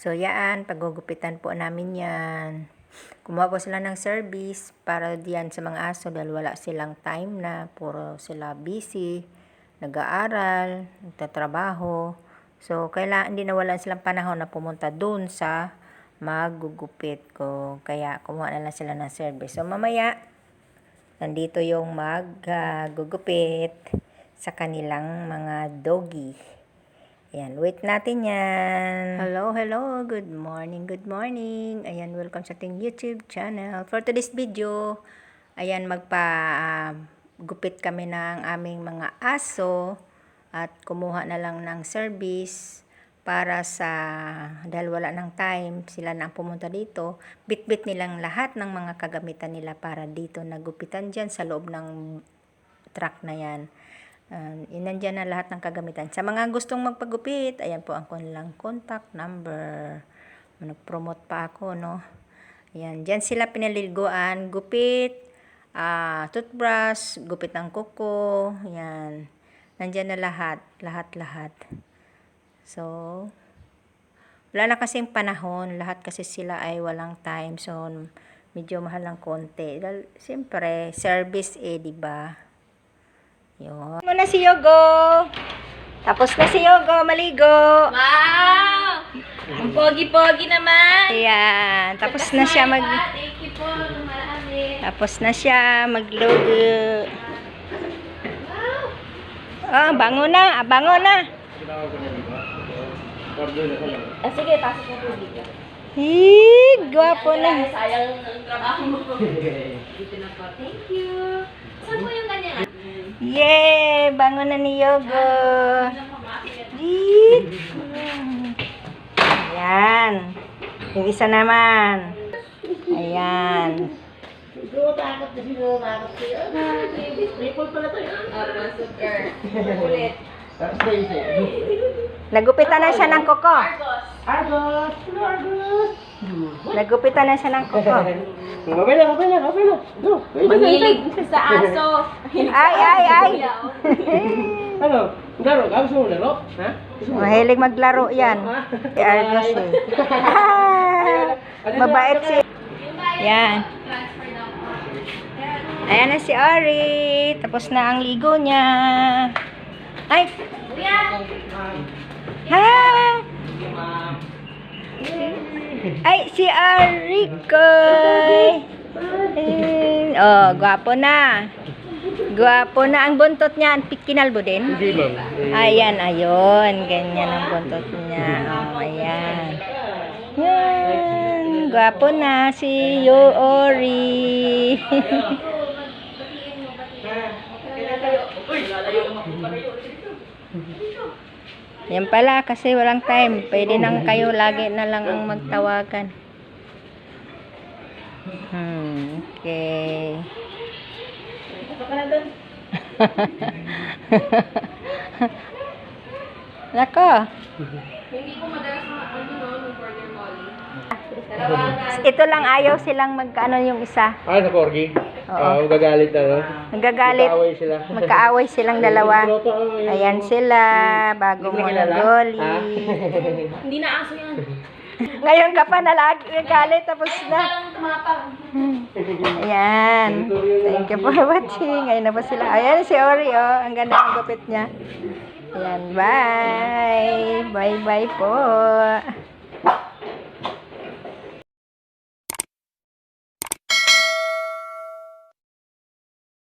So, yan, pagugupitan po namin yan. Kumuha po sila ng service para diyan sa mga aso dahil wala silang time na puro sila busy, nag-aaral, nagtatrabaho. So, kailangan hindi nawalan silang panahon na pumunta doon sa maggugupit ko. Kaya, kumuha na lang sila ng service. So, mamaya, nandito yung maggugupit sa kanilang mga doggy. Ayan, wait natin yan. Hello, hello. Good morning, good morning. Ayan, welcome sa ating YouTube channel. For today's video, ayan, magpa ah, gupit kami ng aming mga aso at kumuha na lang ng service para sa dahil wala ng time sila na pumunta dito bitbit nilang lahat ng mga kagamitan nila para dito nagupitan dyan sa loob ng truck na yan Uh, inandyan na lahat ng kagamitan. Sa mga gustong magpagupit, ayan po ang kanilang contact number. Nag-promote pa ako, no? Ayan, dyan sila pinaliliguan, gupit, ah, toothbrush, gupit ng kuko, ayan. Nandyan na lahat, lahat-lahat. So, wala na kasing panahon, lahat kasi sila ay walang time. So, medyo mahal ng konti. Siyempre, service eh, di ba? Yun. Muna si Yogo. Tapos na si Yogo, maligo. Wow! Ang pogi-pogi naman. Ayan, tapos na siya mag Thank you po. Marami. tapos na siya maglugo. Ah, bango na, ah, bango na. Ah, sige, pasok mo po dito. Hii, gwapo na. Sayang ang trabaho mo. Dito na po. Thank you. Saan po yung ganyan? Yay, bango na ni Yogo. Ayan. Yung isa naman. Ayan. Nagupitan na siya ng kuko. Argos. Hello, Argos! Nagupitan na siya ng kuko. Lang, okay lang, okay lang. No, Mangilig sa aso. Ay, ay, ay. Ano? Laro ka? Gusto mo laro? Ha? Mahilig maglaro yan. Si Argos eh. Mabait si... Yan. Ayan na si Ari. Tapos na ang ligo niya. Ay! Kuya! Ha! Ay, si Ari koy. Eh, Oh, gwapo na. Gwapo na ang buntot niya. Kinalbo din? Hindi, ma'am. Ayan, ayun. Ganyan ang buntot niya. Oh, ayan. Yan. Gwapo na si Yoori. Yan pala, kasi walang time. Pwede nang kayo lagi na lang ang magtawagan. Hmm, okay. Nako. Hindi ko madalas ano no, yung border collie. Ito lang ayaw silang magkaano yung isa. Ah, sa Corgi? Oo. Oo. gagalit na, no? Nagagalit. Nag-aaway sila. Magkaaway silang dalawa. Oh. Ayan sila, bago Hindi mo nagoli. Ha? Hindi na aso yan. Ngayon ka pa nalag nagalit tapos na. Ayan. Thank you for watching. Ngayon na pa sila. Ayan si Ori, oh. Ang ganda ng gupit niya. Ayan, bye. Bye-bye po.